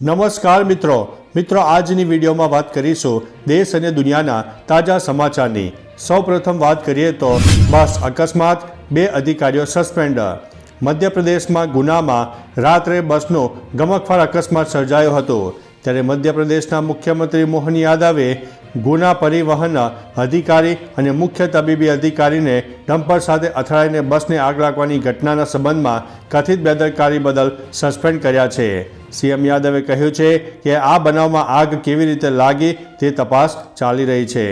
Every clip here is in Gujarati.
નમસ્કાર મિત્રો. મિત્રો, આજની વિડીયોમાં વાત કરીશું દેશ અને દુનિયાના તાજા સમાચારની. સૌપ્રથમ વાત કરીએ તો બસ, અકસ્માત, બે અધિકારીઓ સસ્પેન્ડ. મધ્યપ્રદેશમાં ગુનામાં રાત્રે બસનો ગમકફાર અકસ્માત સર્જાયો હતો. ત્યારે મધ્યપ્રદેશના મુખ્યમંત્રી મોહન યાદવે ગુના પરિવહન અધિકારી અને મુખ્ય તબીબી અધિકારીને ડમ્પર સાથે અથડાઈને બસને આગ લાગવાની ઘટનાના સંબંધમાં કથિત બેદરકારી બદલ સસ્પેન્ડ કર્યા છે. સીએમ યાદવે કહ્યું છે કે આ બનાવમાં આગ કેવી રીતે લાગી તે તપાસ ચાલી રહી છે.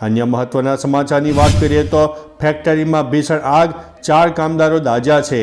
અન્ય મહત્વના સમાચારની વાત કરીએ તો ફેક્ટરીમાં ભીષણ આગ, ચાર કામદારો દાજ્યા છે.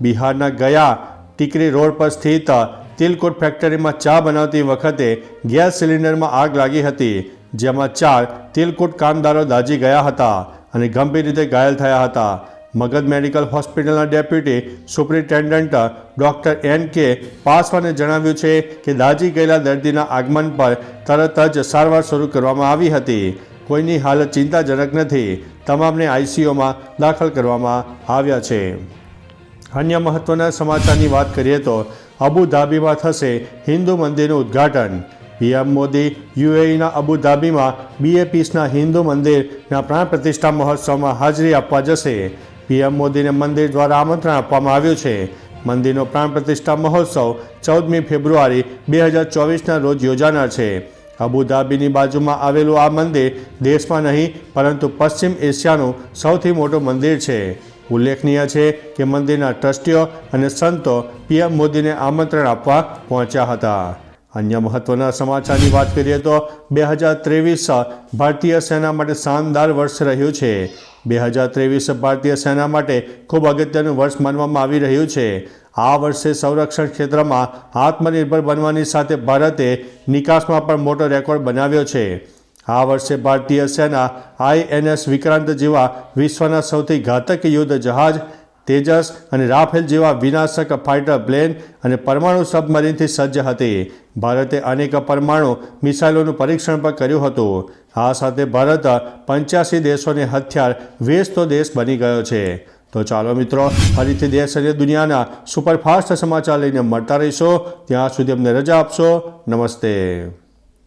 બિહારના ગયા ટીકરી રોડ પર સ્થિત તિલકુટ ફેક્ટરીમાં ચા બનાવતી વખતે ગેસ સિલિન્ડરમાં આગ લાગી હતી. જેમાં ચાર તેલકોટ કામદારો દાઝી ગયા હતા અને ગંભીર રીતે ઘાયલ થયા હતા. મગધ મેડિકલ હોસ્પિટલના deputy superintendent doctor N K પાસવાને જણાવ્યું છે કે દાઝી ગયેલા દર્દીના આગમન પર તરત જ સારવાર શરૂ કરવામાં આવી હતી. કોઈની હાલત ચિંતાજનક નથી. તમામને આઈસીયુમાં દાખલ કરવામાં આવ્યા છે. અન્ય મહત્વના સમાચારની વાત કરીએ તો અબુધાબીમાં થશે હિન્દુ મંદિરનું ઉદ્ઘાટન. પીએમ મોદી, યુએઈના અબુધાબીમાં બીએપીસના હિન્દુ મંદિરના પ્રાણ પ્રતિષ્ઠા મહોત્સવમાં હાજરી આપવા જશે. પીએમ મોદીને મંદિર દ્વારા આમંત્રણ આપવામાં આવ્યું છે. મંદિરનો પ્રાણ પ્રતિષ્ઠા મહોત્સવ ચૌદમી ફેબ્રુઆરી બે હજાર ચોવીસના રોજ યોજાનાર છે. અબુધાબીની બાજુમાં આવેલું આ મંદિર દેશમાં નહીં, પરંતુ પશ્ચિમ એશિયાનું સૌથી મોટું મંદિર છે. ઉલ્લેખનીય છે કે મંદિરના ટ્રસ્ટીઓ અને સંતો પીએમ મોદીને આમંત્રણ આપવા પહોંચ્યા હતા. અન્ય મહત્વના સમાચારની વાત કરીએ તો બે હજાર ત્રેવીસ ભારતીય સેના માટે શાનદાર વર્ષ રહ્યું છે. બે હજાર ત્રેવીસ ભારતીય સેના માટે ખૂબ અગત્યનું વર્ષ માનવામાં આવી રહ્યું છે. આ વર્ષે સંરક્ષણ ક્ષેત્રમાં આત્મનિર્ભર બનવાની સાથે ભારતે નિકાસમાં પણ મોટો રેકોર્ડ બનાવ્યો છે. આ વર્ષે ભારતીય સેના આઈએનએસ વિક્રાંત જેવા વિશ્વના સૌથી ઘાતક યુદ્ધ જહાજ તેજસ અને રાફેલ જેવા વિનાશક ફાઇટર પ્લેન અને પરમાણુ સબમરીનથી સજ્જ હતી. ભારતે અનેક પરમાણુ મિસાઇલોનું પરીક્ષણ પણ કર્યું હતું. આ સાથે ભારત પંચ્યાસી દેશોને હથિયાર વેચતો દેશ બની ગયો છે. તો ચાલો મિત્રો, ફરીથી દેશ અને દુનિયાના સુપરફાસ્ટ સમાચાર લઈને મળતા રહીશો. ત્યાં સુધી અમને રજા આપશો. નમસ્તે.